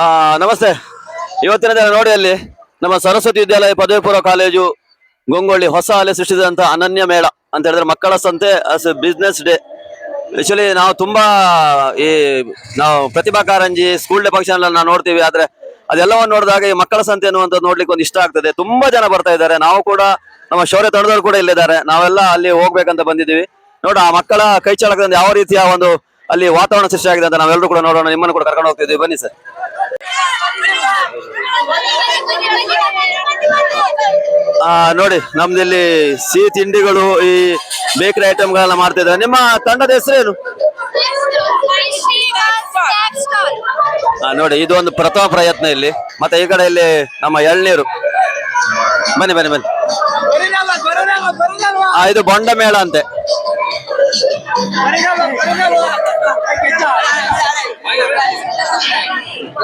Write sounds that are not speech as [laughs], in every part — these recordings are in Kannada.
ಆ, ನಮಸ್ತೆ. ಇವತ್ತಿನ ದಿನ ನೋಡಿ ಅಲ್ಲಿ ನಮ್ಮ ಸರಸ್ವತಿ ವಿದ್ಯಾಲಯ ಪದವಿ ಪೂರ್ವ ಕಾಲೇಜು ಗೊಂಗೊಳ್ಳಿ ಹೊಸ ಅಲೆ ಸೃಷ್ಟಿಸಿದಂತ ಅನನ್ಯ ಮೇಳ ಅಂತ ಹೇಳಿದ್ರೆ ಮಕ್ಕಳ ಸಂತೆ ಬಿಸ್ನೆಸ್ ಡೇ ಆಕ್ಚುಲಿ ನಾವು ತುಂಬಾ ಈ ನಾವು Pratibha Karanji school day function ನಾವು ನೋಡ್ತೀವಿ. ಆದ್ರೆ ಅದೆಲ್ಲವನ್ನು ನೋಡಿದಾಗ ಈ ಮಕ್ಕಳ ಸಂತೆ ಅನ್ನುವಂಥದ್ದು ನೋಡ್ಲಿಕ್ಕೆ ಒಂದು ಇಷ್ಟ ಆಗ್ತದೆ. ತುಂಬಾ ಜನ ಬರ್ತಾ ಇದ್ದಾರೆ. ನಾವು ಕೂಡ ನಮ್ಮ ಶೌರ್ಯ ತಂಡದವರು ಕೂಡ ಇಲ್ಲಿದ್ದಾರೆ. ನಾವೆಲ್ಲ ಅಲ್ಲಿ ಹೋಗ್ಬೇಕಂತ ಬಂದಿದ್ದೀವಿ. ನೋಡ ಆ ಮಕ್ಕಳ ಕೈ ಯಾವ ರೀತಿಯ ಒಂದು ಅಲ್ಲಿ ವಾತಾವರಣ ಸೃಷ್ಟಿಯಾಗಿದೆ ಅಂತ ನಾವೆಲ್ಲರೂ ಕೂಡ ನೋಡೋಣ. ನಿಮ್ಮನ್ನು ಕೂಡ ಕರ್ಕೊಂಡು ಹೋಗ್ತಿದ್ವಿ. ಬನ್ನಿ ಸರ್. ನೋಡಿ, ನಮ್ದಿಲ್ಲಿ ಸಿಹಿ ತಿಂಡಿಗಳು ಈ ಬೇಕರಿ ಐಟಮ್ಗಳನ್ನ ಮಾಡ್ತಿದ್ದಾರೆ. ನಿಮ್ಮ ತಂಡದ ಹೆಸರೇನು? ನೋಡಿ ಇದು ಒಂದು ಪ್ರಥಮ ಪ್ರಯತ್ನ ಇಲ್ಲಿ. ಮತ್ತೆ ಈ ಕಡೆ ಇಲ್ಲಿ ನಮ್ಮ ಎಳ್ನೀರು. ಬನ್ನಿ ಬನ್ನಿ ಬನ್ನಿ. ಇದು ಬೊಂಡ ಮೇಳ ಅಂತೆ.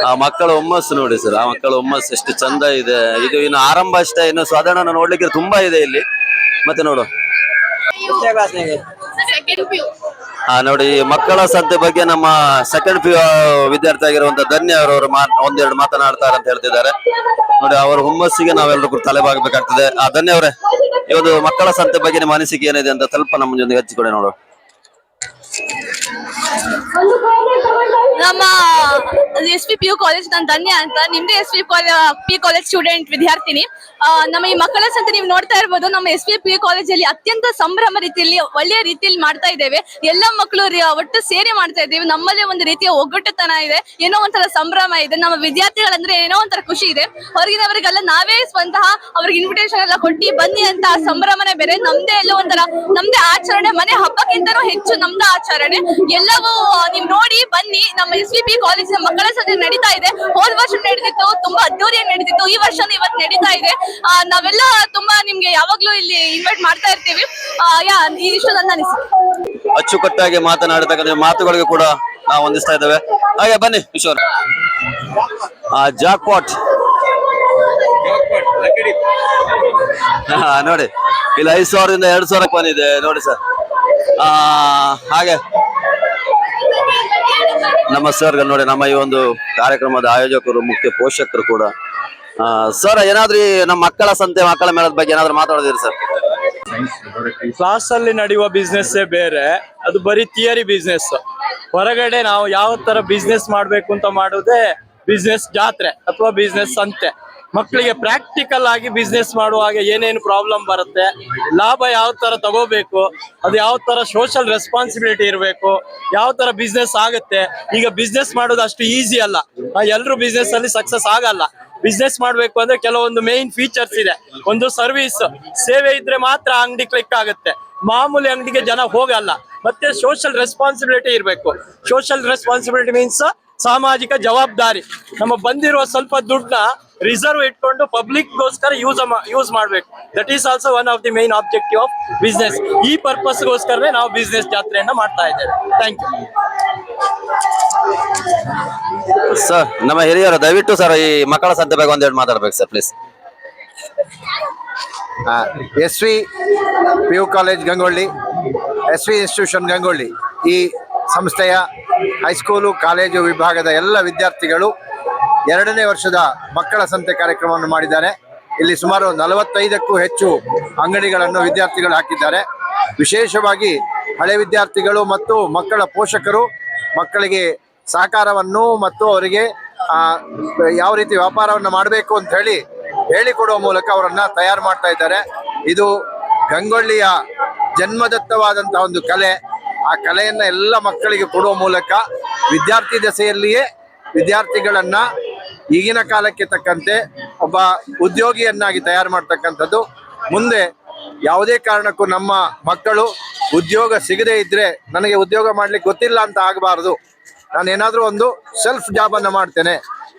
ಆ ಮಕ್ಕಳ ಹುಮ್ಮಸ್ಸು ನೋಡಿ ಸರ್ ಆ ಮಕ್ಕಳ ಹುಮ್ಮಸ್ಸು ಎಷ್ಟು ಚಂದ ಇದೆ. ಇದು ಇನ್ನು ಆರಂಭ ಅಷ್ಟೇ ಇನ್ನು ಸಾಧಾರಣ ನೋಡ್ಲಿಕ್ಕೆ ತುಂಬಾ ಇದೆ ಇಲ್ಲಿ. ಮತ್ತೆ ನೋಡು. ನೋಡಿ, ಮಕ್ಕಳ ಸಂತೆ ಬಗ್ಗೆ ನಮ್ಮ ಸೆಕೆಂಡ್ ಪಿ ವಿದ್ಯಾರ್ಥಿ ಆಗಿರುವಂತ ಧನ್ಯ ಅವರವರು ಒಂದೆರಡು ಮಾತನಾಡ್ತಾರೆ ಅಂತ ಹೇಳ್ತಿದ್ದಾರೆ. ನೋಡಿ, ಅವರ ಹುಮ್ಮಸ್ಸಿಗೆ ನಾವೆಲ್ಲರೂ ತಲೆಬಾಗಬೇಕಾಗ್ತದೆ. ಆ, ಧನ್ಯ ಅವರೇ. ಇವತ್ತು ಮಕ್ಕಳ ಸಂತೆ ಬಗ್ಗೆ ನಿಮ್ಮ ಅನಿಸಿಕೆ ಏನಿದೆ ಅಂತ ಸ್ವಲ್ಪ ನಮ್ಮ ಜೊತೆಗೆ ಹಚ್ಚಿಕೊಡಿ ನೋಡು ನಮ್ಮ S P P U college ನಾನು ಧನ್ಯ ಅಂತ. ನಿಮ್ದೇ S P P college student ವಿದ್ಯಾರ್ಥಿನಿ. ನಮ್ಮ ಈ ಮಕ್ಕಳ ಸಂತ ನೀವು ನೋಡ್ತಾ ಇರ್ಬೋದು, ನಮ್ಮ ಎಸ್ ಪಿ ಪಿ ಯು ಕಾಲೇಜಲ್ಲಿ ಅತ್ಯಂತ ಸಂಭ್ರಮ ರೀತಿಯಲ್ಲಿ ಒಳ್ಳೆಯ ರೀತಿಯಲ್ಲಿ ಮಾಡ್ತಾ ಇದ್ದೇವೆ. ಎಲ್ಲ ಮಕ್ಕಳು ಒಟ್ಟು ಸೇರಿ ಮಾಡ್ತಾ ಇದ್ದೇವೆ. ನಮ್ಮಲ್ಲೇ ಒಂದು ರೀತಿಯ ಒಗ್ಗಟ್ಟುತನ ಇದೆ, ಏನೋ ಒಂಥರ ಸಂಭ್ರಮ ಇದೆ. ನಮ್ಮ ವಿದ್ಯಾರ್ಥಿಗಳಂದ್ರೆ ಏನೋ ಒಂಥರ ಖುಷಿ ಇದೆ. ಹೊರಗಿನವರಿಗೆಲ್ಲ ನಾವೇ ಸ್ವಂತಹ ಅವ್ರಿಗೆ ಇನ್ವಿಟೇಷನ್ ಎಲ್ಲ ಕೊಟ್ಟು, ಬನ್ನಿ ಅಂತ ಸಂಭ್ರಮನೇ ಬೇರೆ. ನಮ್ದೇ ಎಲ್ಲ ಒಂಥರ, ನಮ್ದೇ ಆಚರಣೆ, ಮನೆ ಹಬ್ಬಕ್ಕಿಂತನೂ ಹೆಚ್ಚು ನಮ್ದು ಆಚರಣೆ. ಎಲ್ಲವೂ ನೀವ್ ನೋಡಿ ಬನ್ನಿ ನಮ್ಮ ಎಸ್ ವಿ ಕಾಲೇಜಿನ ಮಕ್ಕಳ ಸಂಜೆ ನಡೀತಾ ಇದೆ. ಹೋದ ವರ್ಷ ನಡೆದಿತ್ತು ತುಂಬಾ ಅದ್ದೂರಿಯಾಗಿ ನಡೀತಿತ್ತು ಈ ವರ್ಷ ಇವತ್ತು ನಡೀತಾ ಇದೆ. ನಾವೆಲ್ಲ ತುಂಬಾ ನಿಮ್ಗೆ ಯಾವಾಗ್ಲೂ ಇಲ್ಲಿ ಇನ್ವೈಟ್ ಮಾಡ್ತಾ ಇರ್ತೀವಿ. ಯಾ ಇಷ್ಟು ನನ್ನ ಅನಿಸಿಕೆ ಅಚ್ಚುಕಟ್ಟಾಗಿ ಮಾತನಾಡತಕ್ಕಂಥ ಮಾತುಗಳಿಗೆ ಕೂಡ ನಾವು ಹೊಂದಿಸ್ತಾ ಇದ್ದೇವೆ. ಹಾಗೆ ಬನ್ನಿ ಕಿಶೋರ್ ಆ ಜಾಕ್ ಪಾಟ್ ಹಾ, ನೋಡಿ ಇಲ್ಲಿ ಐದು ಸಾವಿರದಿಂದ ಎರಡು ಸಾವಿರಕ್ಕೆ ಬಂದಿದೆ. ನೋಡಿ ಸರ್. ಹಾಗೆ. ನಮ್ಮ ಸರ್ ನೋಡಿ, ನಮ್ಮ ಈ ಒಂದು ಕಾರ್ಯಕ್ರಮದ ಆಯೋಜಕರು, ಮುಖ್ಯ ಪೋಷಕರು ಕೂಡ. ಸರ್, ಏನಾದ್ರೂ ನಮ್ಮ ಮಕ್ಕಳ ಸಂತೆ, ಮಕ್ಕಳ ಮೇಳದ ಬಗ್ಗೆ ಏನಾದ್ರು ಮಾತಾಡೋದಿರಿ ಸರ್? ಕ್ಲಾಸ್ ಅಲ್ಲಿ ನಡೆಯುವ ಬಿಸ್ನೆಸ್ ಬೇರೆ, ಅದು ಬರೀ ಥಿಯರಿ ಬಿಸ್ನೆಸ್ ಹೊರಗಡೆ ನಾವು ಯಾವ ತರ ಬಿಸ್ನೆಸ್ ಮಾಡ್ಬೇಕು ಅಂತ ಮಾಡೋದೇ ಬಿಸ್ನೆಸ್ ಜಾತ್ರೆ, ಅಥವಾ ಬಿಸ್ನೆಸ್ ಸಂತೆ. ಮಕ್ಕಳಿಗೆ ಪ್ರಾಕ್ಟಿಕಲ್ ಆಗಿ ಬಿಸ್ನೆಸ್ ಮಾಡುವಾಗ ಏನೇನು ಪ್ರಾಬ್ಲಮ್ ಬರುತ್ತೆ, ಲಾಭ ಯಾವ ತರ ತಗೋಬೇಕು, ಅದು ಯಾವ ತರ ಸೋಷಿಯಲ್ ರೆಸ್ಪಾನ್ಸಿಬಿಲಿಟಿ ಇರಬೇಕು, ಯಾವ ತರ ಬಿಸ್ನೆಸ್ ಆಗುತ್ತೆ, ಈಗ ಬಿಸ್ನೆಸ್ ಮಾಡೋದು ಅಷ್ಟು ಈಸಿ ಅಲ್ಲ. ಎಲ್ಲರೂ ಬಿಸ್ನೆಸ್ ಅಲ್ಲಿ ಸಕ್ಸಸ್ ಆಗಲ್ಲ. ಬಿಸ್ನೆಸ್ ಮಾಡಬೇಕು ಅಂದ್ರೆ ಕೆಲವೊಂದು ಮೇನ್ ಫೀಚರ್ಸ್ ಇದೆ. ಒಂದು ಸರ್ವಿಸ್ ಸೇವೆ ಇದ್ರೆ ಮಾತ್ರ ಅಂಗಡಿ ಕ್ಲಿಕ್ ಆಗುತ್ತೆ. ಮಾಮೂಲಿ ಅಂಗಡಿಗೆ ಜನ ಹೋಗಲ್ಲ. ಮತ್ತೆ ಸೋಷಿಯಲ್ ರೆಸ್ಪಾನ್ಸಿಬಿಲಿಟಿ ಇರಬೇಕು. ಸೋಷಿಯಲ್ ರೆಸ್ಪಾನ್ಸಿಬಿಲಿಟಿ ಮೀನ್ಸ್ ಸಾಮಾಜಿಕ ಜವಾಬ್ದಾರಿ. ನಮ್ಮ ಬಂದಿರುವ ಸ್ವಲ್ಪ ದುಡ್ಡನ್ನ ರಿಸರ್ವ್ ಇಟ್ಕೊಂಡು ಪಬ್ಲಿಕ್ ಗೋಸ್ಕರ ಯೂಸ್ ಯೂಸ್ ಮಾಡ್ಬೇಕು. That is also one of the main objective of business ಈ ಪರ್ಪಸ್ ಗೋಸ್ಕರನೇ ನಾವು ಬಿಸ್ನೆಸ್ ಜಾತ್ರೆಯನ್ನು ಮಾಡ್ತಾ ಇದ್ದೇವೆ. ಥ್ಯಾಂಕ್ ಯು ಸರ್ ನಮ್ಮ ಹಿರಿಯರು ದಯವಿಟ್ಟು ಸರ್ ಈ ಮಕ್ಕಳ ಸಂತೆ ಬಗ್ಗೆ ಒಂದೆರಡು ಮಾತಾಡ್ಬೇಕು sir please S V P U college Gangolli. S V institution Gangolli. ಈ ಸಂಸ್ಥೆಯ ಹೈಸ್ಕೂಲು ಕಾಲೇಜು ವಿಭಾಗದ ಎಲ್ಲ ವಿದ್ಯಾರ್ಥಿಗಳು ಎರಡನೇ ವರ್ಷದ ಮಕ್ಕಳ ಸಂತೆ ಕಾರ್ಯಕ್ರಮವನ್ನು ಮಾಡಿದ್ದಾರೆ. ಇಲ್ಲಿ ಸುಮಾರು ನಲವತ್ತೈದಕ್ಕೂ ಹೆಚ್ಚು ಅಂಗಡಿಗಳನ್ನು ವಿದ್ಯಾರ್ಥಿಗಳು ಹಾಕಿದ್ದಾರೆ. ವಿಶೇಷವಾಗಿ ಹಳೆ ವಿದ್ಯಾರ್ಥಿಗಳು ಮತ್ತು ಮಕ್ಕಳ ಪೋಷಕರು ಮಕ್ಕಳಿಗೆ ಸಹಕಾರವನ್ನು ಮತ್ತು ಅವರಿಗೆ ಯಾವ ರೀತಿ ವ್ಯಾಪಾರವನ್ನು ಮಾಡಬೇಕು ಅಂತ ಹೇಳಿ ಹೇಳಿಕೊಡುವ ಮೂಲಕ ಅವರನ್ನು ತಯಾರು ಮಾಡ್ತಾ ಇದ್ದಾರೆ. ಇದು ಗಂಗೊಳ್ಳಿಯ ಜನ್ಮದತ್ತವಾದಂತಹ ಒಂದು ಕಲೆ. ಆ ಕಲೆಯನ್ನು ಎಲ್ಲ ಮಕ್ಕಳಿಗೆ ಕೊಡುವ ಮೂಲಕ ವಿದ್ಯಾರ್ಥಿ ದೆಸೆಯಲ್ಲಿಯೇ ವಿದ್ಯಾರ್ಥಿಗಳನ್ನ ಈಗಿನ ಕಾಲಕ್ಕೆ ತಕ್ಕಂತೆ ಒಬ್ಬ ಉದ್ಯೋಗಿಯನ್ನಾಗಿ ತಯಾರು ಮಾಡ್ತಕ್ಕಂಥದ್ದು. ಮುಂದೆ ಯಾವುದೇ ಕಾರಣಕ್ಕೂ ನಮ್ಮ ಮಕ್ಕಳು ಉದ್ಯೋಗ ಸಿಗದೇ ಇದ್ರೆ ನನಗೆ ಉದ್ಯೋಗ ಮಾಡ್ಲಿಕ್ಕೆ ಗೊತ್ತಿಲ್ಲ ಅಂತ ಆಗಬಾರದು. ನಾನು ಏನಾದರೂ ಒಂದು ಸೆಲ್ಫ್ ಜಾಬ್ ಅನ್ನ ಮಾಡ್ತೇನೆ.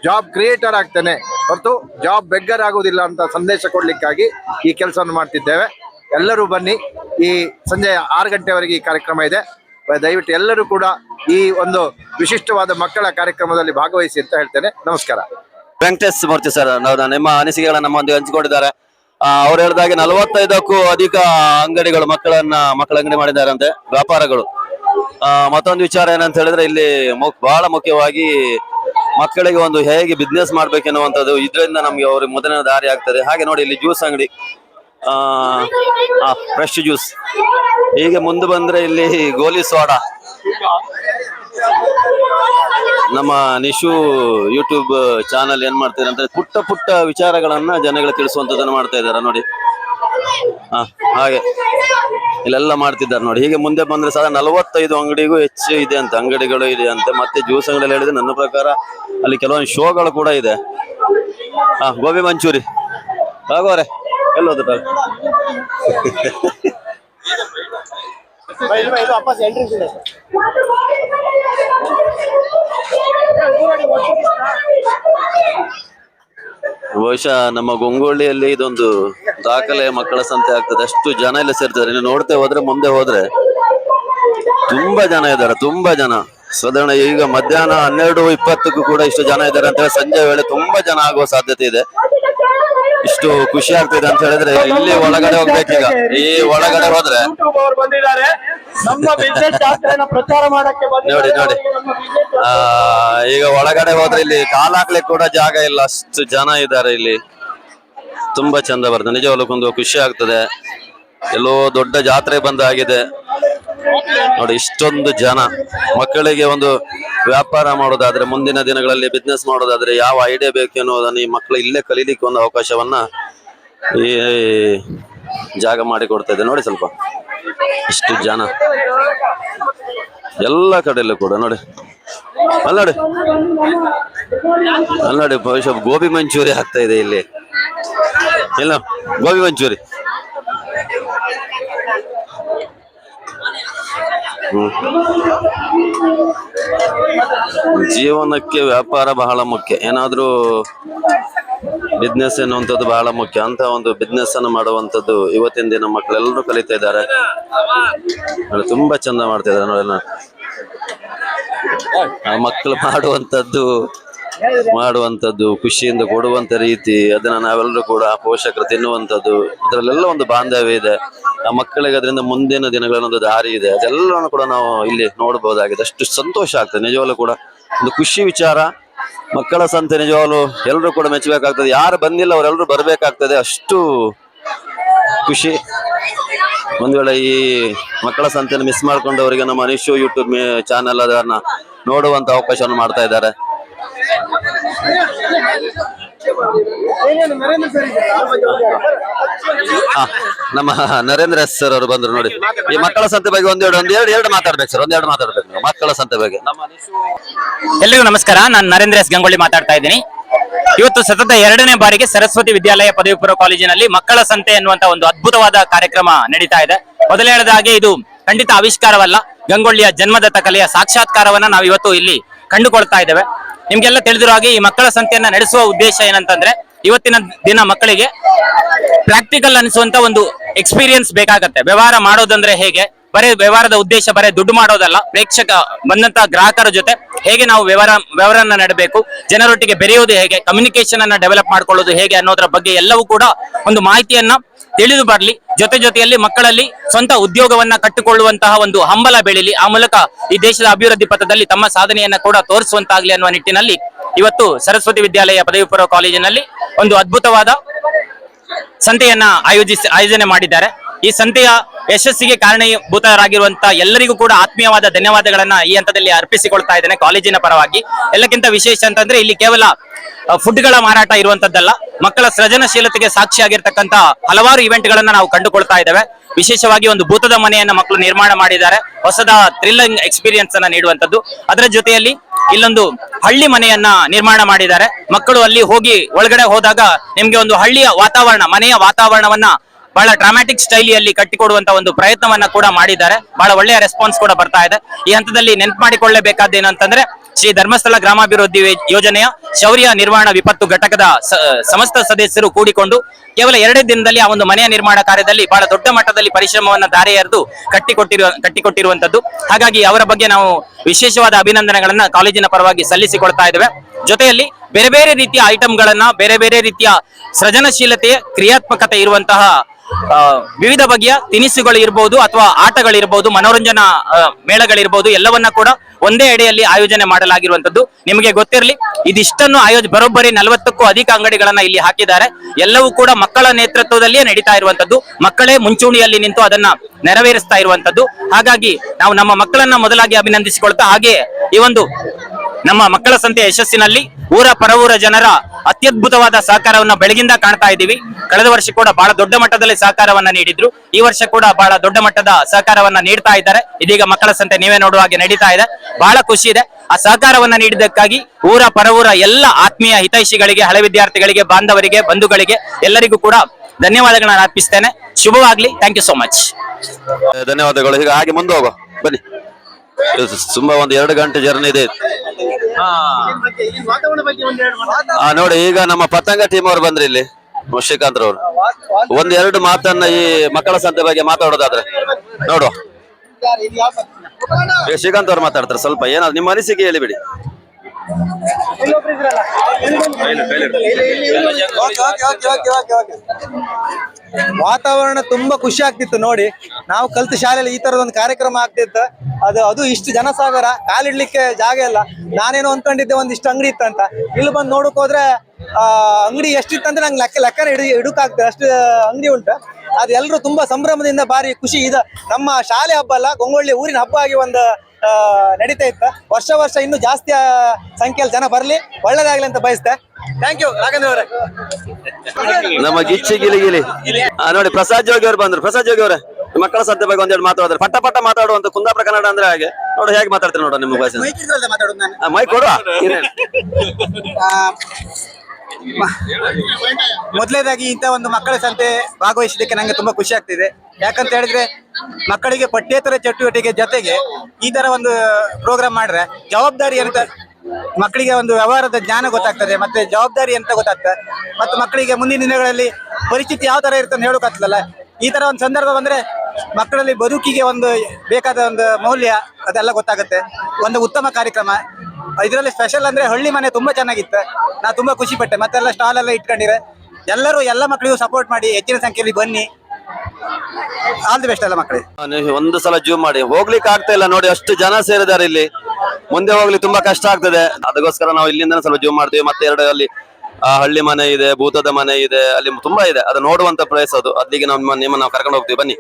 ಜಾಬ್ ಕ್ರಿಯೇಟರ್ ಆಗ್ತೇನೆ. ಹೊರತು ಜಾಬ್ ಬೆಗ್ಗರ್ ಆಗುವುದಿಲ್ಲ ಅಂತ ಸಂದೇಶ ಕೊಡ್ಲಿಕ್ಕಾಗಿ ಈ ಕೆಲಸವನ್ನು ಮಾಡ್ತಿದ್ದೇವೆ. ಎಲ್ಲರೂ ಬನ್ನಿ. ಈ ಸಂಜೆ ಆರು ಗಂಟೆವರೆಗೆ ಈ ಕಾರ್ಯಕ್ರಮ ಇದೆ. ದಯವಿಟ್ಟು ಎಲ್ಲರೂ ಕೂಡ ಈ ಒಂದು ವಿಶಿಷ್ಟವಾದ ಮಕ್ಕಳ ಕಾರ್ಯಕ್ರಮದಲ್ಲಿ ಭಾಗವಹಿಸಿ ಅಂತ ಹೇಳ್ತೇನೆ. ನಮಸ್ಕಾರ. ವೆಂಕಟೇಶ್ ಮೂರ್ತಿ ಸರ್ ನಿಮ್ಮ ಅನಿಸಿಕೆಗಳನ್ನ ನಮ್ಮೊಂದಿಗೆ ಹಂಚಿಕೊಂಡಿದ್ದಾರೆ. ಅವ್ರು ಹೇಳಿದಾಗೆ ನಲವತ್ತೈದಕ್ಕೂ ಅಧಿಕ ಅಂಗಡಿಗಳು ಮಕ್ಕಳನ್ನ ಮಕ್ಕಳ ಅಂಗಡಿ ಮಾಡಿದ್ದಾರಂತೆ ವ್ಯಾಪಾರಗಳು. ಆ, ಮತ್ತೊಂದು ವಿಚಾರ ಏನಂತ ಹೇಳಿದ್ರೆ ಇಲ್ಲಿ ಬಹಳ ಮುಖ್ಯವಾಗಿ ಮಕ್ಕಳಿಗೆ ಒಂದು ಹೇಗೆ ಬಿಸ್ನೆಸ್ ಮಾಡ್ಬೇಕೆನ್ನುವಂಥದ್ದು ಇದರಿಂದ ನಮ್ಗೆ ಅವ್ರಿಗೆ ಮೊದಲನೇ ದಾರಿ ಆಗ್ತದೆ. ಹಾಗೆ ನೋಡಿ ಇಲ್ಲಿ ಜ್ಯೂಸ್ ಅಂಗಡಿ. ಫ್ರೆಶ್ ಜ್ಯೂಸ್ ಹೀಗೆ ಮುಂದೆ ಬಂದ್ರೆ ಇಲ್ಲಿ ಗೋಲಿ ಸೋಡಾ ನಮ್ಮ ನಿಶು ಯೂಟ್ಯೂಬ್ ಚಾನಲ್ ಏನ್ ಮಾಡ್ತಾರೆ ಅಂದ್ರೆ ಪುಟ್ಟ ಪುಟ್ಟ ವಿಚಾರಗಳನ್ನ ಜನಗಳು ತಿಳಿಸುವಂತದನ್ನ ಮಾಡ್ತಾ ಇದ್ದಾರೆ ನೋಡಿ. ಹಾ ಹಾಗೆ. ಇಲ್ಲೆಲ್ಲ ಮಾಡ್ತಿದ್ದಾರೆ ನೋಡಿ. ಹೀಗೆ ಮುಂದೆ ಬಂದ್ರೆ ಸಹ ನಲವತ್ತೈದು ಅಂಗಡಿಗೂ ಹೆಚ್ಚು ಇದೆ ಅಂತ, ಅಂಗಡಿಗಳು ಇದೆ ಅಂತ, ಮತ್ತೆ ಜ್ಯೂಸ್ ಅಂಗಡಿಯಲ್ಲಿ ಹೇಳಿದ್ರೆ ನನ್ನ ಪ್ರಕಾರ ಅಲ್ಲಿ ಕೆಲವೊಂದು ಶೋಗಳು ಕೂಡ ಇದೆ. ಹಾ ಗೋಬಿ ಮಂಚೂರಿ. ಆಗೋರೆ ಎಲ್ಲೋದು? ಬಹುಶಃ ನಮ್ಮ ಗೊಂಗೋಳಿಯಲ್ಲಿ ಇದೊಂದು ದಾಖಲೆ ಮಕ್ಕಳ ಸಂತೆ ಆಗ್ತದೆ. ಅಷ್ಟು ಜನ ಎಲ್ಲ ಸೇರ್ತಾರೆ ನೀವು ನೋಡ್ತಾ ಹೋದ್ರೆ ಮುಂದೆ ಹೋದ್ರೆ ತುಂಬಾ ಜನ ಇದ್ದಾರೆ ತುಂಬಾ ಜನ. ಸಾಧಾರಣ ಈಗ ಮಧ್ಯಾಹ್ನ ಹನ್ನೆರಡು ಇಪ್ಪತ್ತಕ್ಕೂ ಕೂಡ ಇಷ್ಟು ಜನ ಇದ್ದಾರೆ ಅಂತ ಹೇಳಿ ಸಂಜೆ ವೇಳೆ ತುಂಬಾ ಜನ ಆಗುವ ಸಾಧ್ಯತೆ ಇದೆ. ಇಷ್ಟು ಖುಷಿ ಆಗ್ತಿದೆ ಅಂತ ಹೇಳಿದ್ರೆ ಇಲ್ಲಿ ಒಳಗಡೆ ಹೋಗ್ಬೇಕೀಗ ಈ ಒಳಗಡೆ ಹೋದ್ರೆ. ಬಂದಿದ್ದಾರೆ. ನೋಡಿ ನೋಡಿ. ಆ ಈಗ ಒಳಗಡೆ ಹೋದ್ರೆ ಇಲ್ಲಿ ಕಾಲ್ ಹಾಕ್ಲಿಕ್ಕೆ ಕೂಡ ಜಾಗ ಇಲ್ಲ. ಅಷ್ಟು ಜನ ಇದ್ದಾರೆ ಇಲ್ಲಿ. ತುಂಬಾ ಚಂದ ಬರ್ತದೆ. ನಿಜವಾಗ್ಲೂ ಖುಷಿ ಆಗ್ತದೆ. ಎಲ್ಲೋ ದೊಡ್ಡ ಜಾತ್ರೆ ಬಂದಾಗಿದೆ. ನೋಡಿ, ಇಷ್ಟೊಂದು ಜನ ಮಕ್ಕಳಿಗೆ ಒಂದು ವ್ಯಾಪಾರ ಮಾಡೋದಾದ್ರೆ, ಮುಂದಿನ ದಿನಗಳಲ್ಲಿ ಬಿಸ್ನೆಸ್ ಮಾಡೋದಾದ್ರೆ ಯಾವ ಐಡಿಯಾ ಬೇಕು ಅನ್ನೋದನ್ನ ಈ ಮಕ್ಕಳು ಇಲ್ಲೇ ಕಲೀಲಿಕ್ಕೆ ಒಂದು ಅವಕಾಶವನ್ನ ಈ ಜಾಗ ಮಾಡಿ ಕೊಡ್ತಾ ಇದೆ ನೋಡಿ ಸ್ವಲ್ಪ, ಇಷ್ಟು ಜನ. ಎಲ್ಲ ಕಡೆಯಲ್ಲೂ ಕೂಡ ನೋಡಿ. ಅಲ್ಲಾಡಿ ನೋಡಿ ಅಲ್ಲಿ ನೋಡಿ ಬಹುಶಃ ಗೋಬಿ ಮಂಚೂರಿ ಆಗ್ತಾ ಇದೆ ಇಲ್ಲಿ. ಇಲ್ಲ, ಗೋಬಿ ಮಂಚೂರಿ. ಜೀವನಕ್ಕೆ ವ್ಯಾಪಾರ ಬಹಳ ಮುಖ್ಯ. ಏನಾದ್ರೂ ಬಿಸ್ನೆಸ್ ಎನ್ನುವಂಥದ್ದು ಬಹಳ ಮುಖ್ಯ. ಅಂತ ಒಂದು ಬಿಸ್ನೆಸ್ ಅನ್ನು ಮಾಡುವಂಥದ್ದು ಇವತ್ತಿನ ದಿನ ಮಕ್ಕಳೆಲ್ಲರೂ ಕಲಿತಾ ಇದ್ದಾರೆ. ತುಂಬಾ ಚಂದ ಮಾಡ್ತಾ ಇದ್ದಾರೆ ಮಕ್ಕಳು ಮಾಡುವಂಥದ್ದು ಮಾಡುವಂಥದ್ದು, ಖುಷಿಯಿಂದ ಕೊಡುವಂತ ರೀತಿ, ಅದನ್ನ ನಾವೆಲ್ಲರೂ ಕೂಡ ಪೋಷಕರು ತಿನ್ನುವಂಥದ್ದು ಅದರಲ್ಲೆಲ್ಲ ಒಂದು ಬಾಂಧವ್ಯ ಇದೆ. ಆ ಮಕ್ಕಳಿಗೆ ಅದರಿಂದ ಮುಂದಿನ ದಿನಗಳ ಒಂದು ದಾರಿ ಇದೆ. ಅದೆಲ್ಲವನ್ನು ಕೂಡ ನಾವು ಇಲ್ಲಿ ನೋಡಬಹುದಾಗಿದೆ ಅಷ್ಟು ಸಂತೋಷ ಆಗ್ತದೆ. ನಿಜವಾಗ್ಲೂ ಕೂಡ ಒಂದು ಖುಷಿ ವಿಚಾರ. ಮಕ್ಕಳ ಸಂತೆ ನಿಜವಾಗ್ಲು ಎಲ್ಲರೂ ಕೂಡ ಮೆಚ್ಚಬೇಕಾಗ್ತದೆ. ಯಾರು ಬಂದಿಲ್ಲ, ಅವರೆಲ್ಲರೂ ಬರಬೇಕಾಗ್ತದೆ. ಅಷ್ಟು ಖುಷಿ. ಒಂದು ವೇಳೆ ಈ ಮಕ್ಕಳ ಸಂತೆಯನ್ನು ಮಿಸ್ ಮಾಡ್ಕೊಂಡವರಿಗೆ ನಮ್ಮ ಅನಿಶು ಯೂಟ್ಯೂಬ್ ಚಾನೆಲ್ ಅದನ್ನು ನೋಡುವಂತ ಅವಕಾಶವನ್ನು ಮಾಡ್ತಾ ಇದ್ದಾರೆ. ನಮ್ಮ ನರೇಂದ್ರ ಎಸ್ ಸರ್ ಅವರು ಬಂದ್ರು ನೋಡಿ. ಈ ಮಕ್ಕಳ ಸಂತೆ ಬಗ್ಗೆ ಒಂದೆರಡು ಒಂದೆರಡು ಎರಡು ಮಾತಾಡ್ಬೇಕು ಸರ್ ಒಂದೆರಡು ಮಾತಾಡ್ಬೇಕು. ಮಕ್ಕಳ ಸಂತೆ ಬಗ್ಗೆ. ಎಲ್ರಿಗೂ ನಮಸ್ಕಾರ, ನಾನು ನರೇಂದ್ರ ಎಸ್ ಗಂಗೊಳ್ಳಿ ಮಾತಾಡ್ತಾ ಇದ್ದೀನಿ. ಇವತ್ತು ಸತತ ಎರಡನೇ ಬಾರಿಗೆ ಸರಸ್ವತಿ ವಿದ್ಯಾಲಯ ಪದವಿ ಪೂರ್ವ ಕಾಲೇಜಿನಲ್ಲಿ ಮಕ್ಕಳ ಸಂತೆ ಎನ್ನುವಂತ ಒಂದು ಅದ್ಭುತವಾದ ಕಾರ್ಯಕ್ರಮ ನಡೀತಾ ಇದೆ. ಮೊದಲೇ ಹೇಳಿದ ಹಾಗೆ ಇದು ಖಂಡಿತ ಆವಿಷ್ಕಾರವಲ್ಲ. ಗಂಗೊಳ್ಳಿಯ ಜನ್ಮದತ್ತ ಕಲೆಯ ಸಾಕ್ಷಾತ್ಕಾರವನ್ನ ನಾವು ಇವತ್ತು ಇಲ್ಲಿ ಕಂಡುಕೊಳ್ತಾ ಇದ್ದೇವೆ. ನಿಮ್ಗೆಲ್ಲ ತಿಳಿದಿರೋ ಹಾಗೆ ಈ ಮಕ್ಕಳ ಸಂತೆಯನ್ನ ನಡೆಸುವ ಉದ್ದೇಶ ಏನಂತಂದ್ರೆ ಇವತ್ತಿನ ದಿನ ಮಕ್ಕಳಿಗೆ ಪ್ರಾಕ್ಟಿಕಲ್ ಅನಿಸುವಂತ ಒಂದು ಎಕ್ಸ್ಪೀರಿಯನ್ಸ್ ಬೇಕಾಗತ್ತೆ. ವ್ಯವಹಾರ ಮಾಡೋದಂದ್ರೆ ಹೇಗೆ? ಬರೀ ವ್ಯವಹಾರದ ಉದ್ದೇಶ ಬರೀ ದುಡ್ಡು ಮಾಡೋದಲ್ಲ. ಪ್ರೇಕ್ಷಕ ಬಂದಂತ ಗ್ರಾಹಕರ ಜೊತೆ ಹೇಗೆ ನಾವು ವ್ಯವಹಾರ, ವ್ಯವಹಾರನ ನಡಬೇಕು? ಜನರೊಟ್ಟಿಗೆ ಬೆರೆಯೋದು ಹೇಗೆ? ಕಮ್ಯುನಿಕೇಶನ್ ಅನ್ನ ಡೆವಲಪ್ ಮಾಡ್ಕೊಳ್ಳೋದು ಹೇಗೆ ಅನ್ನೋದ್ರ ಬಗ್ಗೆ ಎಲ್ಲವೂ ಕೂಡ ಒಂದು ಮಾಹಿತಿಯನ್ನ ತಿಳಿದು ಬರಲಿ. ಜೊತೆ ಜೊತೆಯಲ್ಲಿ ಮಕ್ಕಳಲ್ಲಿ ಸ್ವಂತ ಉದ್ಯೋಗವನ್ನ ಕಟ್ಟಿಕೊಳ್ಳುವಂತಹ ಒಂದು ಹಂಬಲ ಬೆಳೀಲಿ. ಆ ಮೂಲಕ ಈ ದೇಶದ ಅಭಿವೃದ್ಧಿ ಪಥದಲ್ಲಿ ತಮ್ಮ ಸಾಧನೆಯನ್ನ ಕೂಡ ತೋರಿಸುವಂತಾಗ್ಲಿ ಅನ್ನುವ ನಿಟ್ಟಿನಲ್ಲಿ ಇವತ್ತು ಸರಸ್ವತಿ ವಿದ್ಯಾಲಯ ಪದವಿ ಪೂರ್ವ ಕಾಲೇಜಿನಲ್ಲಿ ಒಂದು ಅದ್ಭುತವಾದ ಸಂತೆಯನ್ನ ಆಯೋಜಿಸಿ, ಆಯೋಜನೆ ಮಾಡಿದ್ದಾರೆ. ಈ ಸಂತೆಯ ಯಶಸ್ಸಿಗೆ ಕಾರಣೀಭೂತರಾಗಿರುವಂತಹ ಎಲ್ಲರಿಗೂ ಕೂಡ ಆತ್ಮೀಯವಾದ ಧನ್ಯವಾದಗಳನ್ನ ಈ ಹಂತದಲ್ಲಿ ಅರ್ಪಿಸಿಕೊಳ್ತಾ ಇದ್ದೇನೆ ಕಾಲೇಜಿನ ಪರವಾಗಿ. ಎಲ್ಲಕ್ಕಿಂತ ವಿಶೇಷ ಅಂತಂದ್ರೆ ಇಲ್ಲಿ ಕೇವಲ ಫುಡ್ಗಳ ಮಾರಾಟ ಇರುವಂತದ್ದಲ್ಲ, ಮಕ್ಕಳ ಸೃಜನಶೀಲತೆಗೆ ಸಾಕ್ಷಿಯಾಗಿರ್ತಕ್ಕಂತ ಹಲವಾರು ಇವೆಂಟ್ ಗಳನ್ನ ನಾವು ಕಂಡುಕೊಳ್ತಾ ಇದ್ದೇವೆ. ವಿಶೇಷವಾಗಿ ಒಂದು ಭೂತದ ಮನೆಯನ್ನ ಮಕ್ಕಳು ನಿರ್ಮಾಣ ಮಾಡಿದ್ದಾರೆ. ಹೊಸದ ಥ್ರಿಲ್ಲಿಂಗ್ ಎಕ್ಸ್ಪೀರಿಯನ್ಸ್ ಅನ್ನ ನೀಡುವಂತದ್ದು ಅದರ ಜೊತೆಯಲ್ಲಿ ಇಲ್ಲೊಂದು ಹಳ್ಳಿ ಮನೆಯನ್ನ ನಿರ್ಮಾಣ ಮಾಡಿದ್ದಾರೆ. ಮಕ್ಕಳು ಅಲ್ಲಿ ಹೋಗಿ ಒಳಗಡೆ ಹೋದಾಗ ನಿಮ್ಗೆ ಒಂದು ಹಳ್ಳಿಯ ವಾತಾವರಣ, ಮನೆಯ ವಾತಾವರಣವನ್ನ ಬಹಳ ಡ್ರಾಮ್ಯಾಟಿಕ್ ಸ್ಟೈಲಿಯಲ್ಲಿ ಕಟ್ಟಿಕೊಡುವಂತ ಒಂದು ಪ್ರಯತ್ನವನ್ನ ಕೂಡ ಮಾಡಿದ್ದಾರೆ. ಬಹಳ ಒಳ್ಳೆಯ ರೆಸ್ಪಾನ್ಸ್ ಕೂಡ ಬರ್ತಾ ಇದೆ. ಈ ಹಂತದಲ್ಲಿ ನೆನ್ಪು ಮಾಡಿಕೊಳ್ಳಬೇಕಾದ ಏನಂತಂದ್ರೆ ಶ್ರೀ ಧರ್ಮಸ್ಥಳ ಗ್ರಾಮಾಭಿವೃದ್ಧಿ ಯೋಜನೆಯ ಶೌರ್ಯ ನಿರ್ವಹಣಾ ವಿಪತ್ತು ಘಟಕದ ಸಮಸ್ತ ಸದಸ್ಯರು ಕೂಡಿಕೊಂಡು ಕೇವಲ ಎರಡೇ ದಿನದಲ್ಲಿ ಆ ಒಂದು ಮನೆಯ ನಿರ್ಮಾಣ ಕಾರ್ಯದಲ್ಲಿ ಬಹಳ ದೊಡ್ಡ ಮಟ್ಟದಲ್ಲಿ ಪರಿಶ್ರಮವನ್ನ ದಾರೆಯರೆದು ಕಟ್ಟಿಕೊಟ್ಟಿರುವ, ಕಟ್ಟಿಕೊಟ್ಟಿರುವಂತದ್ದು. ಹಾಗಾಗಿ ಅವರ ಬಗ್ಗೆ ನಾವು ವಿಶೇಷವಾದ ಅಭಿನಂದನೆಗಳನ್ನ ಕಾಲೇಜಿನ ಪರವಾಗಿ ಸಲ್ಲಿಸಿಕೊಳ್ತಾ ಇದ್ದೇವೆ. ಜೊತೆಯಲ್ಲಿ ಬೇರೆ ಬೇರೆ ರೀತಿಯ ಐಟಂಗಳನ್ನ ಬೇರೆ ಬೇರೆ ರೀತಿಯ ಸೃಜನಶೀಲತೆ ಕ್ರಿಯಾತ್ಮಕತೆ ಇರುವಂತಹ ವಿವಿಧ ಬಗೆಯ ತಿನಿಸುಗಳು ಇರಬಹುದು ಅಥವಾ ಆಟಗಳಿರ್ಬೋದು, ಮನೋರಂಜನಾ ಮೇಳಗಳಿರಬಹುದು ಎಲ್ಲವನ್ನ ಕೂಡ ಒಂದೇ ಎಡೆಯಲ್ಲಿ ಆಯೋಜನೆ ಮಾಡಲಾಗಿರುವಂತದ್ದು ನಿಮಗೆ ಗೊತ್ತಿರಲಿ, ಇದಿಷ್ಟನ್ನು ಆಯೋಜ, ಬರೋಬ್ಬರಿ ನಲವತ್ತಕ್ಕೂ ಅಧಿಕ ಅಂಗಡಿಗಳನ್ನ ಇಲ್ಲಿ ಹಾಕಿದ್ದಾರೆ. ಎಲ್ಲವೂ ಕೂಡ ಮಕ್ಕಳ ನೇತೃತ್ವದಲ್ಲಿಯೇ ನಡೀತಾ ಇರುವಂತದ್ದು ಮಕ್ಕಳೇ ಮುಂಚೂಣಿಯಲ್ಲಿ ನಿಂತು ಅದನ್ನ ನೆರವೇರಿಸ್ತಾ ಇರುವಂತದ್ದು ಹಾಗಾಗಿ ನಾವು ನಮ್ಮ ಮಕ್ಕಳನ್ನ ಮೊದಲಾಗಿ ಅಭಿನಂದಿಸಿಕೊಳ್ತಾ ಹಾಗೆ ಈ ಒಂದು ನಮ್ಮ ಮಕ್ಕಳ ಸಂತೆ ಯಶಸ್ಸಿನಲ್ಲಿ ಊರ ಪರವೂರ ಜನರ ಅತ್ಯದ್ಭುತವಾದ ಸಹಕಾರವನ್ನ ಬೆಳಗಿಂದ ಕಾಣ್ತಾ ಇದ್ದೀವಿ. ಕಳೆದ ವರ್ಷ ಕೂಡ ಬಹಳ ದೊಡ್ಡ ಮಟ್ಟದಲ್ಲಿ ಸಹಕಾರವನ್ನ ನೀಡಿದ್ರು. ಈ ವರ್ಷ ಕೂಡ ಬಹಳ ದೊಡ್ಡ ಮಟ್ಟದ ಸಹಕಾರವನ್ನ ನೀಡ್ತಾ ಇದ್ದಾರೆ. ಇದೀಗ ಮಕ್ಕಳ ಸಂತೆ ನೀವೇ ನೋಡುವ ಹಾಗೆ ನಡೀತಾ ಇದೆ. ಬಹಳ ಖುಷಿ ಇದೆ. ಆ ಸಹಕಾರವನ್ನ ನೀಡಿದ್ದಕ್ಕಾಗಿ ಊರ ಪರವೂರ ಎಲ್ಲ ಆತ್ಮೀಯ ಹಿತೈಷಿಗಳಿಗೆ, ಹಳೆ ವಿದ್ಯಾರ್ಥಿಗಳಿಗೆ, ಬಾಂಧವರಿಗೆ, ಬಂಧುಗಳಿಗೆ ಎಲ್ಲರಿಗೂ ಕೂಡ ಧನ್ಯವಾದಗಳನ್ನ ಅರ್ಪಿಸ್ತೇನೆ. ಶುಭವಾಗ್ಲಿ. ಥ್ಯಾಂಕ್ ಯು ಸೋ ಮಚ್ ಧನ್ಯವಾದಗಳು. ಈಗ ಹಾಗೆ ಮುಂದೆ ಹೋಗೋ. ಬನ್ನಿ. ತುಂಬಾ ಒಂದು ಎರಡು ಗಂಟೆ ಜರ್ನಿ ಇದೆ. ನೋಡಿ ಈಗ ನಮ್ಮ ಪತಂಗ ಟೀಮ್ ಅವ್ರು ಬಂದ್ರಿ ಇಲ್ಲಿ ಶ್ರೀಕಾಂತ್ ಅವ್ರು. ಒಂದ್ ಎರಡು ಮಾತನ್ನ ಈ ಮಕ್ಕಳ ಸಂತೆ ಬಗ್ಗೆ ಮಾತಾಡೋದಾದ್ರೆ. ನೋಡುವ ಶ್ರೀಕಾಂತ್ ಅವ್ರು ಮಾತಾಡ್ತಾರೆ ಸ್ವಲ್ಪ ಏನಾದ್ರು ನಿಮ್ಮ ಅನಿಸಿಕೆ ಹೇಳಿಬಿಡಿ. ವಾತಾವರಣ ತುಂಬಾ ಖುಷಿ ಆಗ್ತಿತ್ತು ನೋಡಿ. ನಾವು ಕಲ್ತ ಶಾಲೆಯಲ್ಲಿ ಈ ತರದ ಒಂದು ಕಾರ್ಯಕ್ರಮ ಆಗ್ತಿತ್ತು. ಅದು ಅದು ಇಷ್ಟು ಜನಸಾಗರ, ಕಾಲಿಡ್ಲಿಕ್ಕೆ ಜಾಗ ಇಲ್ಲ. ನಾನೇನೋ ಅನ್ಕೊಂಡಿದ್ದೆ, ಒಂದಿಷ್ಟು ಅಂಗಡಿ ಇತ್ತಂತ ಇಲ್ಲಿ ಬಂದು ನೋಡಕ್ ಹೋದ್ರೆ, ಆ, ಅಂಗಡಿ ಎಷ್ಟಿತ್ತಂದ್ರೆ ನಂಗೆ ಲೆಕ್ಕ, ಲೆಕ್ಕನ ಹಿಡಿ ಹಿಡುಕಾಗ್ತದೆ ಅಷ್ಟು ಅಂಗಡಿ ಉಂಟು. ಅದು ಎಲ್ಲರೂ ತುಂಬಾ ಸಂಭ್ರಮದಿಂದ ಬಾರಿ ಖುಷಿ. ಇದೆ ನಮ್ಮ ಶಾಲೆ ಹಬ್ಬ ಅಲ್ಲ ಗೊಂಗೊಳ್ಳಿ ಊರಿನ ಹಬ್ಬ ಆಗಿ ಒಂದು ನಡೀತಾ ಇತ್ತ. ವರ್ಷ ವರ್ಷ ಇನ್ನು ಜಾಸ್ತಿ ಸಂಖ್ಯೆಯಲ್ಲಿ ಜನ ಬರ್ಲಿ. ಒಳ್ಳೇದಾಗ್ಲಿ ಅಂತ ಬಯಸ್ತೆ. ಥ್ಯಾಂಕ್ ಯು ರಾಘೇಂದ್ರ ಅವರೇ. ನಮ್ಮ ಗಿಚ್ಚಿ ಗಿಲಿ ಗಿಲಿ. ಆ ನೋಡಿ ಪ್ರಸಾದ್ ಜೋಗಿ ಅವ್ರು ಬಂದ್ರು. ಪ್ರಸಾದ್ ಜೋಗಿ ಅವರೇ ಮಕ್ಕಳ ಸದ್ಯ ಬಗ್ಗೆ ಒಂದೆರಡು ಮಾತಾಡಿದ್ರೆ. ಪಟ್ಟ ಪಟ್ಟ ಮಾತಾಡುವಂತ ಕುಂದಾಪುರ ಕನ್ನಡ ಅಂದ್ರೆ ಹಾಗೆ. ನೋಡು ಹೇಗೆ ಮಾತಾಡ್ತೀರಿ ನೋಡು ನಿಮ್ಮ ಭಾಷೆ ಮೈ ಕೊಡುವ? [laughs] ಮೊದಲನೇದಾಗಿ ಇಂಥ ಒಂದು ಮಕ್ಕಳ ಸಂತೆ ಭಾಗವಹಿಸಿದ್ದಕ್ಕೆ ನಂಗೆ ತುಂಬಾ ಖುಷಿ ಆಗ್ತಿದೆ. ಯಾಕಂತ ಹೇಳಿದ್ರೆ ಮಕ್ಕಳಿಗೆ ಪಠ್ಯೇತರ ಚಟುವಟಿಕೆ ಜೊತೆಗೆ ಈ ತರ ಒಂದು ಪ್ರೋಗ್ರಾಮ್ ಮಾಡ್ರೆ ಜವಾಬ್ದಾರಿ ಅಂತ ಮಕ್ಕಳಿಗೆ ಒಂದು ವ್ಯವಹಾರದ ಜ್ಞಾನ ಗೊತ್ತಾಗ್ತದೆ, ಮತ್ತೆ ಜವಾಬ್ದಾರಿ ಅಂತ ಗೊತ್ತಾಗ್ತದೆ, ಮತ್ತು ಮಕ್ಕಳಿಗೆ ಮುಂದಿನ ದಿನಗಳಲ್ಲಿ ಪರಿಸ್ಥಿತಿ ಯಾವ ತರ ಇರುತ್ತೆ ಅಂತ ಹೇಳೋಕ್ಕಾಗ್ತದಲ್ಲ ಈ ತರ ಒಂದು ಸಂದರ್ಭ ಬಂದ್ರೆ ಮಕ್ಕಳಲ್ಲಿ ಬದುಕಿಗೆ ಒಂದು ಬೇಕಾದ ಒಂದು ಮೌಲ್ಯ ಅದೆಲ್ಲ ಗೊತ್ತಾಗುತ್ತೆ. ಒಂದು ಉತ್ತಮ ಕಾರ್ಯಕ್ರಮ. ಇದರಲ್ಲಿ ಸ್ಪೆಷಲ್ ಅಂದ್ರೆ ಹಳ್ಳಿ ಮನೆ ತುಂಬಾ ಚೆನ್ನಾಗಿತ್ತು. ನಾ ತುಂಬಾ ಖುಷಿ ಪಟ್ಟೆ. ಮತ್ತೆಲ್ಲ ಸ್ಟಾಲ್ ಎಲ್ಲ ಇಟ್ಕೊಂಡಿರೆ ಎಲ್ಲರೂ ಎಲ್ಲ ಮಕ್ಕಳಿಗೂ ಸಪೋರ್ಟ್ ಮಾಡಿ ಹೆಚ್ಚಿನ ಸಂಖ್ಯೆಯಲ್ಲಿ ಬನ್ನಿ. ಆಲ್ ದಿ ಬೆಸ್ಟ್ ಎಲ್ಲ ಮಕ್ಕಳಿಗೆ. ನೀವು ಒಂದು ಸಲ ಜೂಮ್ ಮಾಡಿ. ಹೋಗ್ಲಿಕ್ಕೆ ಆಗ್ತಾ ಇಲ್ಲ ನೋಡಿ ಅಷ್ಟು ಜನ ಸೇರಿದ್ದಾರೆ ಇಲ್ಲಿ. ಮುಂದೆ ಹೋಗ್ಲಿ ತುಂಬಾ ಕಷ್ಟ ಆಗ್ತದೆ. ಅದಕ್ಕೋಸ್ಕರ ನಾವು ಇಲ್ಲಿಂದ ಸ್ವಲ್ಪ ಜೂಮ್ ಮಾಡ್ತೀವಿ. ಮತ್ತೆ ಎರಡು ಅಲ್ಲಿ ಆ ಹಳ್ಳಿ ಮನೆ ಇದೆ ಭೂತದ ಮನೆ ಇದೆ ಅಲ್ಲಿ ತುಂಬಾ ಇದೆ. ಅದು ನೋಡುವಂತ ಪ್ಲೇಸ್ ಅದು. ಅಲ್ಲಿಗೆ ನಮ್ಮ ನಿಮ್ಮ ನಾವು ಕರ್ಕೊಂಡು ಹೋಗ್ತೀವಿ. ಬನ್ನಿ.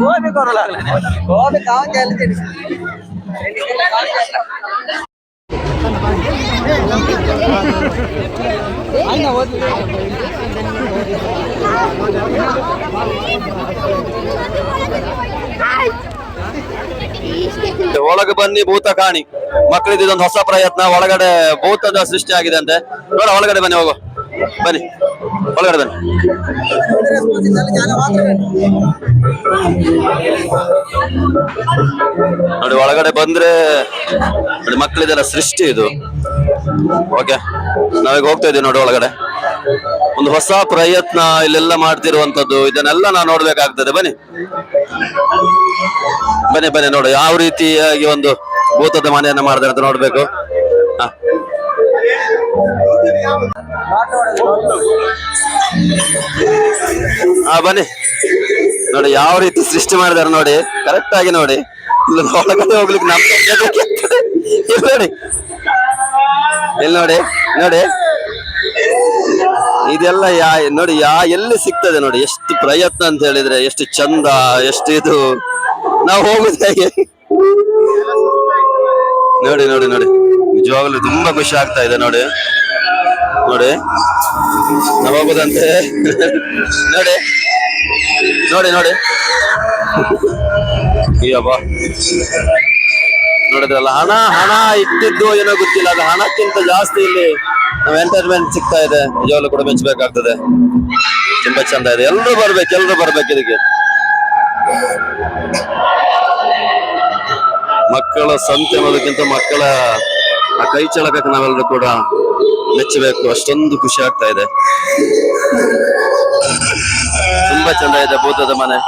कोई करू लागले कोण काम केलं I know ಒಳಗೆ ಬನ್ನಿ, ಭೂತ ಕಾಣಿ. ಮಕ್ಕಳಿದ್ದು ಇದೊಂದು ಹೊಸ ಪ್ರಯತ್ನ. ಒಳಗಡೆ ಭೂತದ ಸೃಷ್ಟಿ ಆಗಿದೆ ಅಂತೆ. ನೋಡ, ಒಳಗಡೆ ಬನ್ನಿ, ಹೋಗು. ಬನ್ನಿ. ಒಳಗಡೆ ಬನ್ನಿ. ನೋಡಿ, ಒಳಗಡೆ ಬಂದ್ರೆ ನೋಡಿ ಮಕ್ಕಳಿದೆಲ್ಲ ಸೃಷ್ಟಿ ಇದು. ಓಕೆ ನಾವೀಗ ಹೋಗ್ತಾ ಇದೀವಿ ನೋಡಿ ಒಳಗಡೆ. ಒಂದು ಹೊಸ ಪ್ರಯತ್ನ ಇಲ್ಲೆಲ್ಲ ಮಾಡ್ತಿರುವಂತದ್ದು ಇದನ್ನೆಲ್ಲ ನಾವು ನೋಡ್ಬೇಕಾಗ್ತದೆ. ಬನ್ನಿ. ಬನ್ನಿ ಬನ್ನಿ, ನೋಡಿ. ಯಾವ ರೀತಿಯಾಗಿ ಒಂದು ಭೂತದ ಮನೆಯನ್ನ ಮಾಡಿದ್ರೆ ಅಂತ ನೋಡ್ಬೇಕು. ಹ. ಬನ್ನಿ. ನೋಡಿ, ಯಾವ ರೀತಿ ಸೃಷ್ಟಿ ಮಾಡಿದಾರೆ ನೋಡಿ. ಕರೆಕ್ಟ್ ಆಗಿ ನೋಡಿ. ಇಲ್ಲಿ ಒಳಗಡೆ ಹೋಗ್ಲಿಕ್ಕೆ ನಮ್ಗೆ ನೋಡಿ. ಇಲ್ಲಿ ನೋಡಿ ನೋಡಿ. ಇದೆಲ್ಲ ಯಾ, ನೋಡಿ, ಯಾ, ಎಲ್ಲಿ ಸಿಗ್ತದೆ ನೋಡಿ, ಎಷ್ಟು ಪ್ರಯತ್ನ ಅಂತ ಹೇಳಿದ್ರೆ, ಎಷ್ಟು ಚಂದ, ಎಷ್ಟು ಇದು. ನಾವು ಹೋಗುದು ಹೇಗೆ? ನೋಡಿ ನೋಡಿ ನೋಡಿ. ನಿಜವಾಗ್ಲೂ ತುಂಬಾ ಖುಷಿ ಆಗ್ತಾ ಇದೆ, ನೋಡಿ. ನೋಡಿ. ನಾವು ಹೋಗುದಂತೆ. ನೋಡಿ. ನೋಡಿ ನೋಡಿ. ಅಯ್ಯಪ್ಪ ನೋಡಿದ್ರಲ್ಲ, ಹಣ ಹಣ ಇಟ್ಟಿದ್ದು ಏನೋ ಗೊತ್ತಿಲ್ಲ, ಅದು ಹಣಕ್ಕಿಂತ ಜಾಸ್ತಿ ಇಲ್ಲಿ ಎಂಟರ್ಟೈನ್ಮೆಂಟ್ ಸಿಗ್ತಾ ಇದೆ. ನಿಜವಾಗ್ಲೂ ಕೂಡ ಮೆಚ್ಚಬೇಕಾಗ್ತದೆ ತುಂಬಾ ಚಂದ ಇದೆ. ಎಲ್ಲರೂ ಬರ್ಬೇಕು ಎಲ್ಲರೂ ಬರ್ಬೇಕು ಇದಕ್ಕೆ ಮಕ್ಕಳ ಸಂತೆ ಅನ್ನೋದಕ್ಕಿಂತ ಮಕ್ಕಳ, ಆ ಕೈ ಚಳಕಕ್ಕೆ ನಾವೆಲ್ಲರೂ ಕೂಡ ಮೆಚ್ಚಬೇಕು. ಅಷ್ಟೊಂದು ಖುಷಿ ಆಗ್ತಾ ಇದೆ. ತುಂಬಾ ಚಂದ ಇದೆ ಭೂತದ ಮನೆ.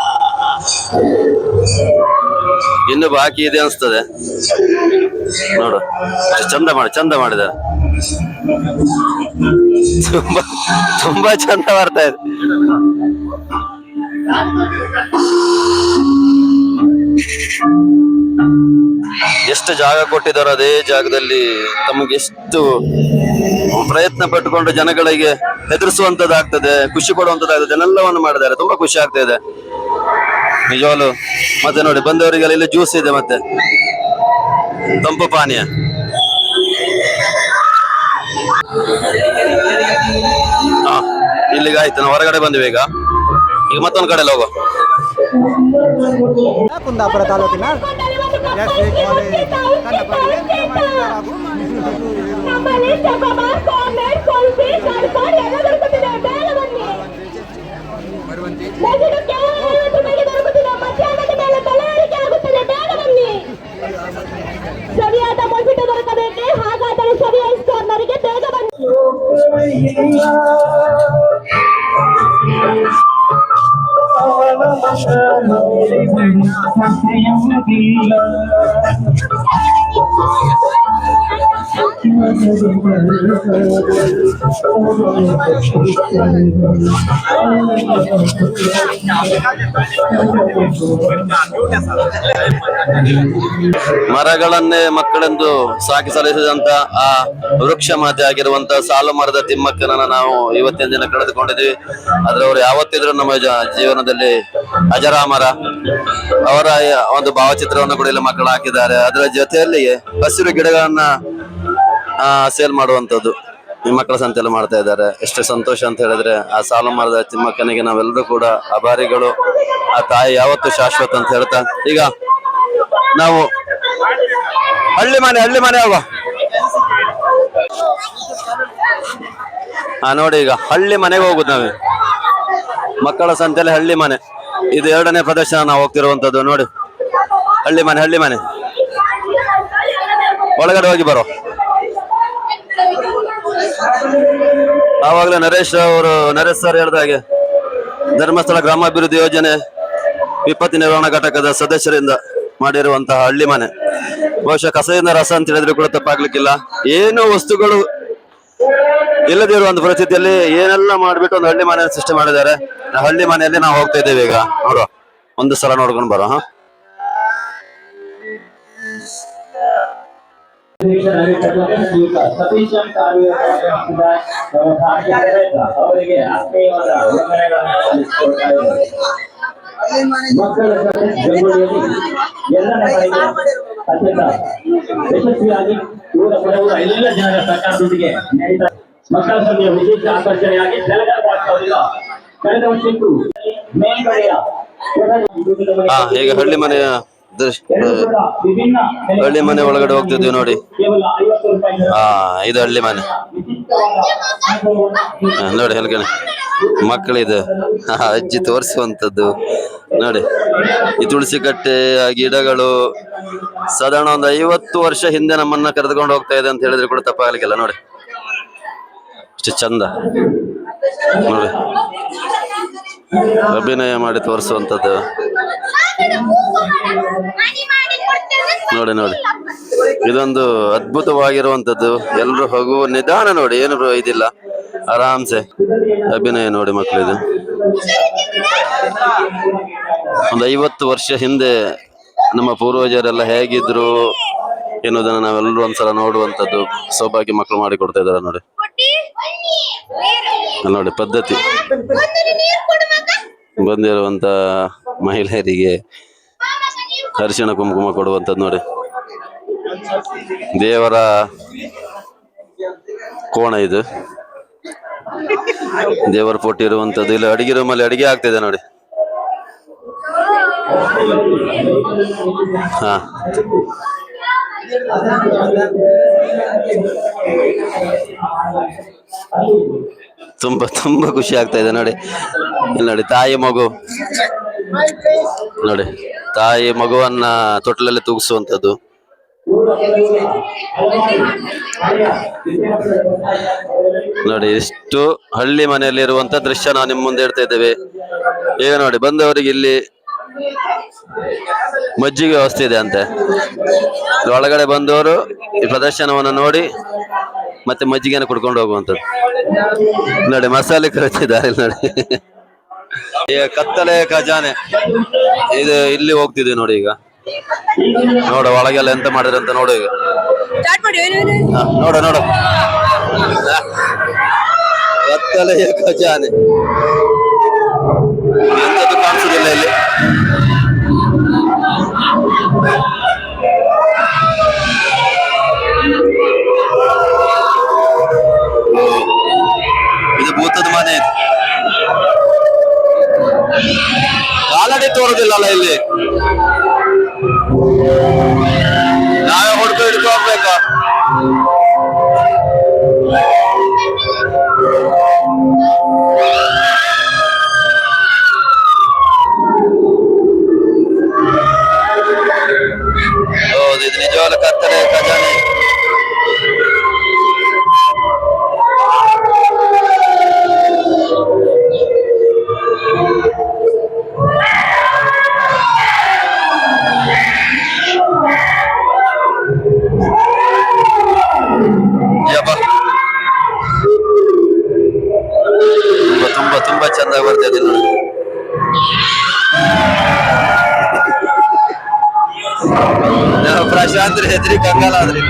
ಇನ್ನು ಬಾಕಿ ಇದೆ ಅನ್ಸ್ತದೆ. ನೋಡು, ಚಂದ ಮಾಡಿ, ಚಂದ ಮಾಡಿದ. ತುಂಬಾ ತುಂಬಾ ಚಂದ ಬರ್ತಾ ಇದೆ. ಎಷ್ಟು ಜಾಗ ಕೊಟ್ಟಿದ್ದಾರೆ ಅದೇ ಜಾಗದಲ್ಲಿ ತಮಗೆ ಎಷ್ಟು ಪ್ರಯತ್ನ ಪಟ್ಟುಕೊಂಡು ಜನಗಳಿಗೆ ಹೆದರಿಸುವಂತದ್ದಾಗ್ತದೆ, ಖುಷಿ ಪಡುವಂತದ್ದಾಗ್ತದೆ ಎಲ್ಲವನ್ನು ಮಾಡಿದ್ದಾರೆ. ತುಂಬಾ ಖುಷಿ ಆಗ್ತಾ ಇದೆ. ನಿಜವಾಗ್ಲು ಮತ್ತೆ ನೋಡಿ ಬಂದವರಿಗೆಲ್ಲ ಇಲ್ಲಿ ಜ್ಯೂಸ್ ಇದೆ ಮತ್ತೆ. ತಂಪು ಪಾನೀಯ. ಹಾ ಇಲ್ಲಿಗೆ ಆಯ್ತು ನಾವು ಹೊರಗಡೆ ಬಂದ್ವಿ ಈಗ. ಈಗ ಮತ್ತೊಂದು ಕಡೆ ಹೋಗುವ. ಕುಂದಾಪುರ ತಾಲೂಕಿನ ಎಸ್ ಸರಿಯಾದ ಮೊಸಿಟು ದೊರಕಬೇಕೆ ಹಾಗಾದರೆ ಸರಿ ಐಸ್ ಕಾರ್ನರಿಗೆ ಬೇಗ ಬನ್ನಿ ಮರಗಳನ್ನೇ ಮಕ್ಕಳೆಂದು ಸಾಕಿ ಸಲ್ಲಿಸಿದಂತ ಆ ವೃಕ್ಷ ಮಾತೆ ಆಗಿರುವಂತಹ ಸಾಲು ಮರದ ತಿಮ್ಮಕ್ಕನನ್ನ ನಾವು ಇವತ್ತಿನ ದಿನ ಕಳೆದುಕೊಂಡಿದ್ವಿ. ಆದ್ರೆ ಅವರು ಯಾವತ್ತಿದ್ರು ನಮ್ಮ ಜೀವನದಲ್ಲಿ ಅಜರಾಮರ. ಅವರ ಒಂದು ಭಾವಚಿತ್ರವನ್ನು ಕೂಡ ಇಲ್ಲಿ ಮಕ್ಕಳು ಹಾಕಿದ್ದಾರೆ. ಅದರ ಜೊತೆಯಲ್ಲಿ ಹಸಿರು ಗಿಡಗಳನ್ನ ಸೇಲ್ ಮಾಡುವಂಥದ್ದು. ಈ ಮಕ್ಕಳ ಸಂತೆಯಲ್ಲಿ ಮಾಡ್ತಾ ಇದ್ದಾರೆ. ಎಷ್ಟು ಸಂತೋಷ ಅಂತ ಹೇಳಿದ್ರೆ ಆ ಸಾಲು ಮರದ ತಿಮ್ಮಕ್ಕನಿಗೆ ನಾವೆಲ್ಲರೂ ಕೂಡ ಅಭಾರಿಗಳು ಆ ತಾಯಿ ಯಾವತ್ತು ಶಾಶ್ವತ ಅಂತ ಹೇಳ್ತಾ ಈಗ ನಾವು ಹಳ್ಳಿ ಮನೆ ಹಳ್ಳಿ ಮನೆ ಹೋಗೋ ಹಾ ನೋಡಿ ಈಗ ಹಳ್ಳಿ ಮನೆಗೆ ಹೋಗುದು ನಾವೇ ಮಕ್ಕಳ ಸಂತೆಯಲ್ಲಿ ಹಳ್ಳಿ ಮನೆ. ಇದು ಎರಡನೇ ಪ್ರದರ್ಶನ ನಾವು ಹೋಗ್ತಿರುವಂತದ್ದು ನೋಡಿ. ಹಳ್ಳಿ ಮನೆ ಹಳ್ಳಿ ಮನೆ. ಒಳಗಡೆ ಹೋಗಿ ಬರೋ. ಆವಾಗಲೇ ನರೇಶ್ ಅವರು, ನರೇಶ್ ಸರ್ ಹೇಳಿದ ಹಾಗೆ, ಧರ್ಮಸ್ಥಳ ಗ್ರಾಮಾಭಿವೃದ್ಧಿ ಯೋಜನೆ ವಿಪತ್ತು ನಿರ್ವಹಣಾ ಘಟಕದ ಸದಸ್ಯರಿಂದ ಮಾಡಿರುವಂತಹ ಹಳ್ಳಿ ಮನೆ. ಬಹುಶಃ ಕಸದಿಂದ ರಸ ಅಂತ ಹೇಳಿದ್ರೆ ಕೂಡ ತಪ್ಪಾಗ್ಲಿಕ್ಕಿಲ್ಲ. ಏನು ವಸ್ತುಗಳು ಇಲ್ಲದೆ ಒಂದು ಪರಿಸ್ಥಿತಿಯಲ್ಲಿ ಏನೆಲ್ಲ ಮಾಡಿಬಿಟ್ಟು ಒಂದು ಹಳ್ಳಿ ಮನೆ ಸೃಷ್ಟಿ ಮಾಡಿದ್ದಾರೆ. ಹಳ್ಳಿ ಮನೆಯಲ್ಲಿ ನಾವು ಹೋಗ್ತಾ ಇದ್ದೇವೆ ಈಗ. ನೋಡುವ. ಒಂದು ಸಲ ನೋಡ್ಕೊಂಡು ಬರೋ ಹಾ? ಇದ್ದಾರೆ. ಮಕ್ಕಳ ಬೆಂಗಳೂರಿನಲ್ಲಿ ಎಲ್ಲರ ಕಡೆಗೆ ಅತ್ಯಂತ ಯಶಸ್ವಿಯಾಗಿ ಇವರ ಪಡೆಯುವ ಎಲ್ಲ ಜನರ ಸರ್ಕಾರದೊಂದಿಗೆ ನಡೀತಾ ಮಕ್ಕಳ ಸಂಘದ ವಿಶೇಷ ಆಕರ್ಷಣೆಯಾಗಿ ಕಳೆದ ವರ್ಷಕ್ಕೂ ಮೇಲ್ಗಡೆಯ ಈಗ ಹಳ್ಳಿ ಮನೆಯ ಹಳ್ಳಿ ಮನೆ ಒಳಗಡೆ ಹೋಗ್ತಿದ್ವಿ ನೋಡಿ. ಹಾ ಇದು ಹಳ್ಳಿ ಮನೆ. ನೋಡಿ ಹೇಳ್ಕಣೆ ಮಕ್ಕಳಿದು. ಅಜ್ಜಿ ತೋರಿಸುವಂತದ್ದು ನೋಡಿ ಈ ತುಳಸಿ ಕಟ್ಟೆ ಆ ಗಿಡಗಳು ಸಾಧಾರಣ ಒಂದು ಐವತ್ತು ವರ್ಷ ಹಿಂದೆ ನಮ್ಮನ್ನ ಕರೆದುಕೊಂಡು ಹೋಗ್ತಾ ಇದೆ ಅಂತ ಹೇಳಿದ್ರೆ ಕೂಡ ತಪ್ಪಾಗಲಿಕ್ಕಿಲ್ಲ ನೋಡಿ. ಇಷ್ಟು ಚಂದ. ನೋಡಿ. ಅಭಿನಯ ಮಾಡಿ ತೋರಿಸುವಂತದ್ದು ನೋಡಿ ನೋಡಿ. ಇದೊಂದು ಅದ್ಭುತವಾಗಿರುವಂತದ್ದು ಎಲ್ರು ಹೋಗು ನಿಧಾನ ನೋಡಿ, ಏನು ಇದಿಲ್ಲ. ಆರಾಮ್ಸೆ. ಅಭಿನಯ ನೋಡಿ ಮಕ್ಕಳಿದು ಒಂದು ಐವತ್ತು ವರ್ಷ ಹಿಂದೆ ನಮ್ಮ ಪೂರ್ವಜರೆಲ್ಲ ಹೇಗಿದ್ರು ಎನ್ನುವುದನ್ನ ನಾವೆಲ್ಲರೂ ಒಂದ್ಸಲ ನೋಡುವಂತದ್ದು ಸೌಭಾಗ್ಯ ಮಕ್ಕಳು ಮಾಡಿ ಕೊಡ್ತಾ ಇದಾರೆ ನೋಡಿ. ನೋಡಿ, ಪದ್ಧತಿ. ಬಂದಿರುವಂತ ಮಹಿಳೆಯರಿಗೆ ಅರಿಶಿಣ ಕುಂಕುಮ ಕೊಡುವಂಥದ್ದು ನೋಡಿ. ದೇವರ ಕೋಣ ಇದು. ದೇವರ ಪೊಟ್ಟಿ ಇರುವಂತದ್ದು ಇಲ್ಲಿ ಅಡಿಗೆ ರೂಮಲ್ಲಿ ಅಡಿಗೆ ಆಗ್ತಿದೆ ನೋಡಿ. ಹಾ. ತುಂಬಾ ತುಂಬಾ ಖುಷಿ ಆಗ್ತಾ ಇದೆ ನೋಡಿ. ಇಲ್ಲಿ ನೋಡಿ, ತಾಯಿ ಮಗು. ನೋಡಿ, ತಾಯಿ ಮಗುವನ್ನ ತೊಟ್ಟಲಲ್ಲಿ ತೂಗಿಸುವಂತದ್ದು ನೋಡಿ, ಇಷ್ಟು ಹಳ್ಳಿ ಮನೆಯಲ್ಲಿ ಇರುವಂತ ದೃಶ್ಯ ನಾವು ನಿಮ್ ಮುಂದೆ ಇಡ್ತಾ ಇದ್ದೇವೆ. ಈಗ ನೋಡಿ, ಬಂದವರಿಗೆ ಇಲ್ಲಿ ಮಜ್ಜಿಗೆ ವ್ಯವಸ್ಥೆ ಇದೆ ಅಂತೆ. ಒಳಗಡೆ ಬಂದವರು ಈ ಪ್ರದರ್ಶನವನ್ನು ನೋಡಿ ಮತ್ತೆ ಮಜ್ಜಿಗೆನ ಕುಡ್ಕೊಂಡು ಹೋಗುವಂಥದ್ದು. ನೋಡಿ, ಮಸಾಲೆ ಕಳಿಸಿದ್ದಾರೆ ನೋಡಿ. ಕತ್ತಲೆ ಖಜಾನೆ. ಇದು ಇಲ್ಲಿ ಹೋಗ್ತಿದೆ ನೋಡಿ ಈಗ. ನೋಡ ಒಳಗೆಲ್ಲ ಎಂತ ಮಾಡಿದ್ರೆ ಅಂತ ನೋಡು ಈಗ. ನೋಡ ನೋಡ ನೋಡು. ಕತ್ತಲೆಯ ಖಜಾನೆ. ಎಂತದ್ದು ಕಾಣಿಸುದಿಲ್ಲ ಇಲ್ಲಿ. ಪ್ರಶಾಂತ್ ಹೆದ್ರಿ ಕಂಗಾಲ ಆದ್ರಿ